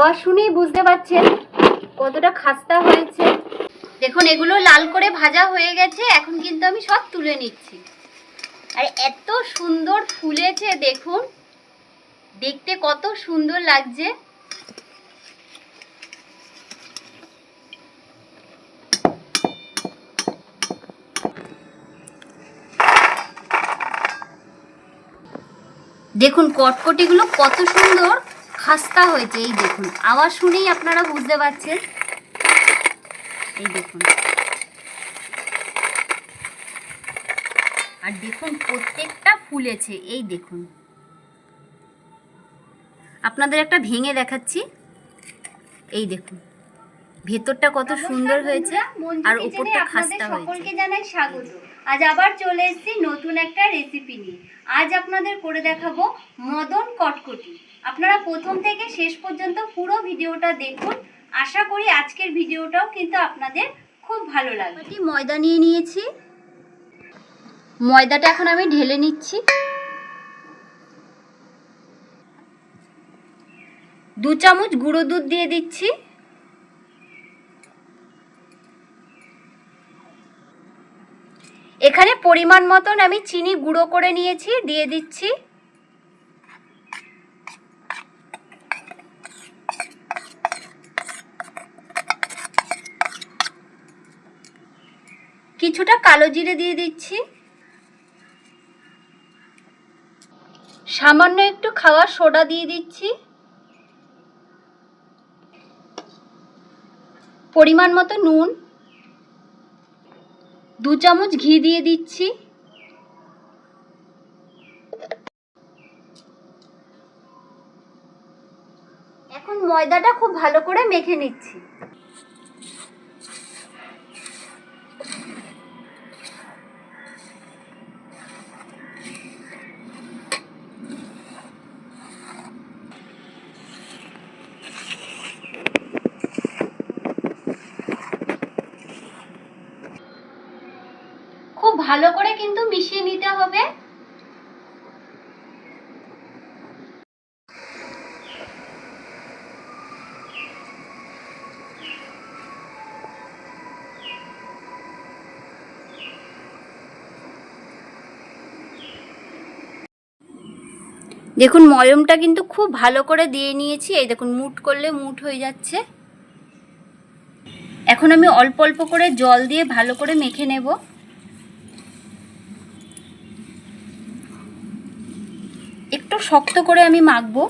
আওয়াজ শুনেই বুঝতে পারছেন কতটা খাস্তা হয়েছে। দেখুন, এগুলো লাল করে ভাজা হয়ে গেছে, এখন কিন্তু আমি সব তুলে নিচ্ছি। আর এত সুন্দর ফুলেছে, দেখুন। দেখতে কত সুন্দর লাগছে। দেখুন, কটকটিগুলো কত সুন্দর। খাস্তা হয়েছে এই দেখুন। আওয়াজ শুনেই আপনারা বুঝতে পারছেন। এই দেখুন। আর দেখুন প্রত্যেকটা ফুলেছে এই দেখুন। আপনাদের একটা ভেঙে দেখাচ্ছি। এই দেখুন। ভেতরটা কত সুন্দর হয়েছে আর উপরটা খাস্তা হয়েছে। সকলকে জানাই স্বাগত। আজ আবার চলে এসেছি নতুন একটা রেসিপি নিয়ে। আজ আপনাদের করে দেখাবো মদন কটকটি। আপনারা প্রথম থেকে শেষ পর্যন্ত পুরো ভিডিওটা দেখুন। আশা করি আজকের ভিডিওটাও কিন্তু আপনাদের খুব ভালো লাগবে। ময়দা নিয়ে নিয়েছি। ময়দাটা এখন আমি ঢেলে নিচ্ছি। দু চামচ গুঁড়ো দুধ দিয়ে দিচ্ছি। এখানে পরিমাণ মতন আমি চিনি গুঁড়ো করে নিয়েছি, দিয়ে দিচ্ছি। কিছুটা কালো জিরে দিয়ে দিচ্ছি। সামান্য একটু খাওয়ার সোডা দিয়ে দিচ্ছি। পরিমাণ মতো নুন। দু চামচ ঘি দিয়ে দিচ্ছি। এখন ময়দাটা খুব ভালো করে মেখে নিচ্ছি খুব ভালো করে কিন্তু মিশিয়ে নিতে হবে। দেখুন, ময়মটা কিন্তু খুব ভালো করে দিয়ে নিয়েছি। এই দেখুন, মুট করলে মুট হয়ে যাচ্ছে। এখন আমি অল্প অল্প করে জল দিয়ে ভালো করে মেখে নেব একটু শক্ত করে আমি মাখবো।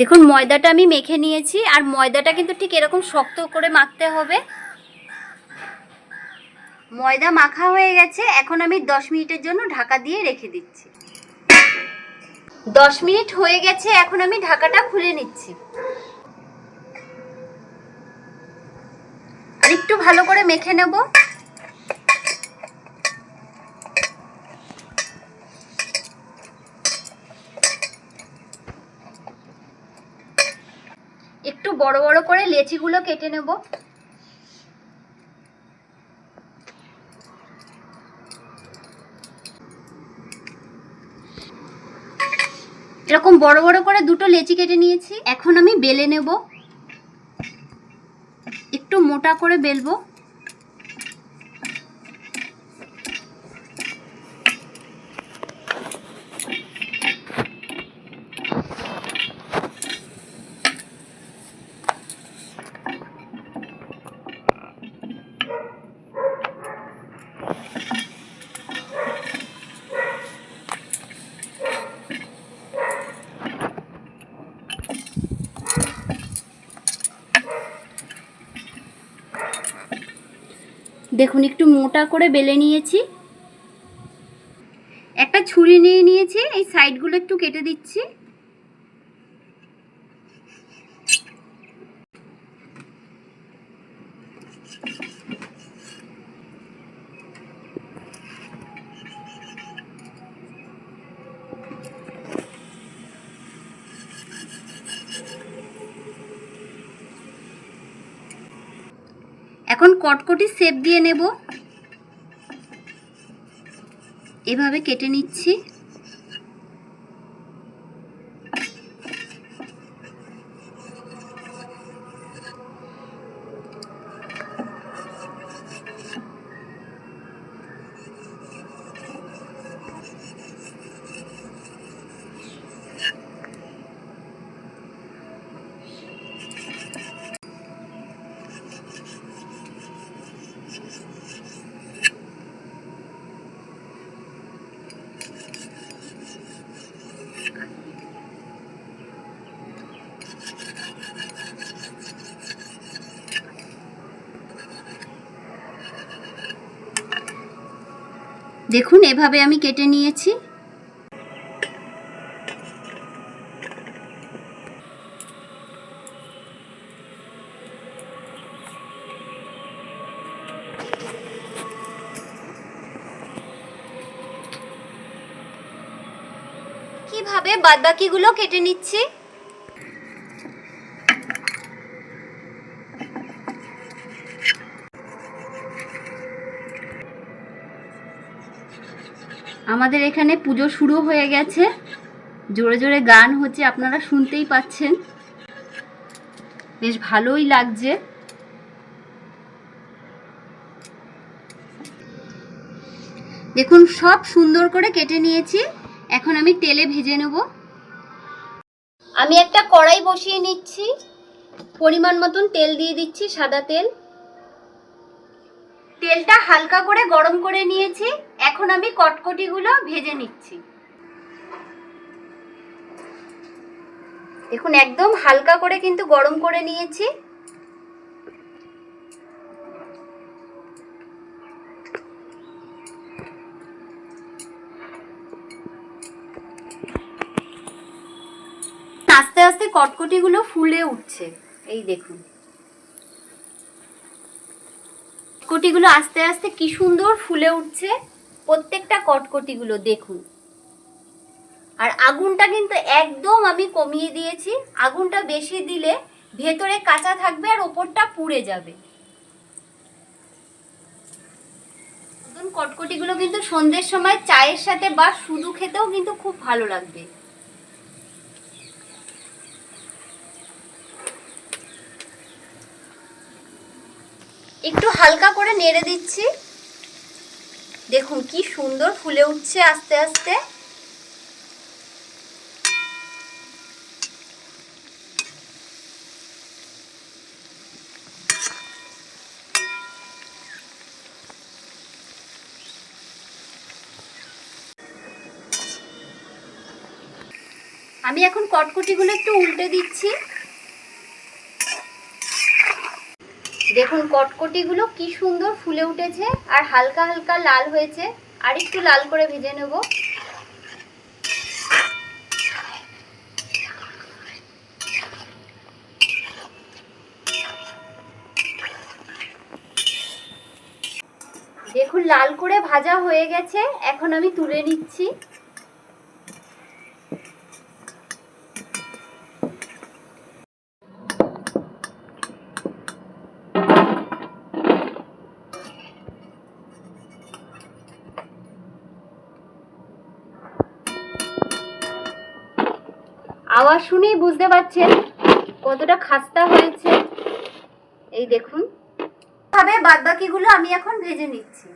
দেখুন, ময়দাটা আমি মেখে নিয়েছি, আর ময়দাটা কিন্তু ঠিক এরকম শক্ত করে মাখতে হবে। ময়দা মাখা হয়ে গেছে, এখন আমি দশ মিনিটের জন্য ঢাকা দিয়ে রেখে দিচ্ছি। দশ মিনিট হয়ে গেছে, এখন আমি ঢাকাটা খুলে নিচ্ছি আর একটু ভালো করে মেখে নেব। একটু বড় বড় করে লেচিগুলো কেটে নেব। এরকম বড় বড় করে দুটো লেচি কেটে নিয়েছি। এখন আমি বেলে নেব। একটু মোটা করে বেলবো। দেখুন, একটু মোটা করে বেলে নিয়েছি। একটা ছুরি নিয়ে নিয়েছি, এই সাইডগুলো একটু কেটে দিচ্ছি। এখন কটকটি সেপ দিয়ে নেব। এভাবে কেটে নিচ্ছি। দেখুন এভাবে আমি কেটে নিয়েছি। কীভাবে বাদবাকিগুলো কেটে নিচ্ছি? আমাদের এখানে পুজো শুরু হয়ে গেছে। জোরে জোরে গান হচ্ছে, আপনারা শুনতেই পাচ্ছেন। বেশ ভালোই লাগছে। দেখুন, সব সুন্দর করে কেটে নিয়েছি। এখন আমি তেলে ভেজে নেব। আমি একটা কড়াই বসিয়ে নিচ্ছি। পরিমাণ মতন তেল দিয়ে দিচ্ছি সাদা তেল। তেলটা হালকা করে গরম করে নিয়েছি। এখন আমি কটকটিগুলো ভেজে নিচ্ছি। দেখুন একদম হালকা করে কিন্তু গরম করে নিয়েছি আস্তে আস্তে কটকটিগুলো ফুলে উঠছে। এই দেখুন। কটকটিগুলো আস্তে আস্তে কি সুন্দর ফুলে উঠছে। প্রত্যেকটা কটকটিগুলো দেখুন। আর আগুনটা কিন্তু একদম আমি কমিয়ে দিয়েছি। আগুনটা বেশি দিলে ভেতরে কাঁচা থাকবে আর ওপরটা পুড়ে যাবে। কটকটিগুলো কিন্তু সন্ধ্যের সময় চায়ের সাথে বা শুধু খেতেও কিন্তু খুব ভালো লাগবে। একটু হালকা করে নেড়ে দিচ্ছি। দেখুন কি সুন্দর ফুলে উঠছে আস্তে আস্তে। আমি এখন কটকটিগুলো একটু উল্টে দিচ্ছি। দেখুন, কটকটিগুলো কি সুন্দর ফুলে উঠেছে আর হালকা হালকা লাল হয়েছে। আর একটু লাল করে ভেজে নেব। দেখুন, লাল করে ভাজা হয়ে গেছে। এখন আমি তুলে নিচ্ছি। আওয়াজ শুনেই বুঝতে পারছেন কতটা খাস্তা হয়েছে। এই দেখুন। ভাবে বাদ বাকিগুলো আমি এখন ভেজে নিচ্ছি।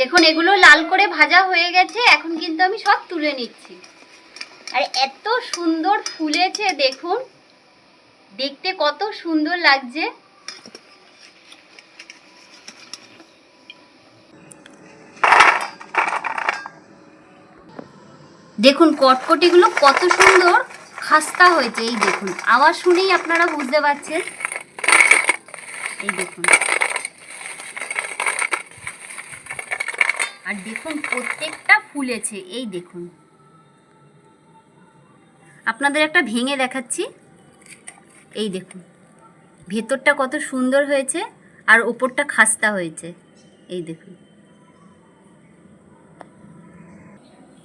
দেখুন, এগুলো লাল করে ভাজা হয়ে গেছে, এখন কিন্তু আমি সব তুলে নিচ্ছি। আর এত সুন্দর ফুলেছে, দেখুন। দেখতে কত সুন্দর লাগছে। দেখুন, কটকটিগুলো কত সুন্দর খাস্তা হয়েছে, এই দেখুন। আওয়াজ শুনেই আপনারা বুঝতে পারছেন। এই দেখুন। আর দেখুন, প্রত্যেকটা ফুলেছে। এই দেখুন। আপনাদের একটা ভেঙে দেখাচ্ছি। এই দেখুন। ভেতরটা কত সুন্দর হয়েছে আর ওপরটা খাস্তা হয়েছে। এই দেখুন।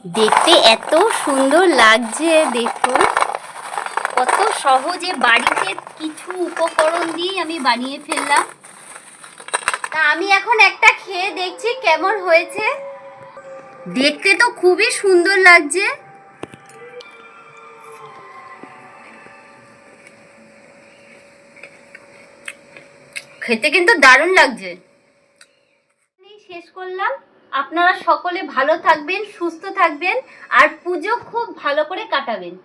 দেখতে এত সুন্দর লাগছে, দেখুন। কত সহজে বাড়িতে কিছু উপকরণ দিয়ে আমি বানিয়ে ফেললাম। তা আমি এখন একটা খেয়ে দেখছি কেমন হয়েছে। দেখতে তো খুবই সুন্দর লাগছে। খেতে কিন্তু দারুণ লাগছে। শেষ করলাম। আপনারা সকলে ভালো থাকবেন, সুস্থ থাকবেন, আর পুজো খুব ভালো করে কাটাবেন।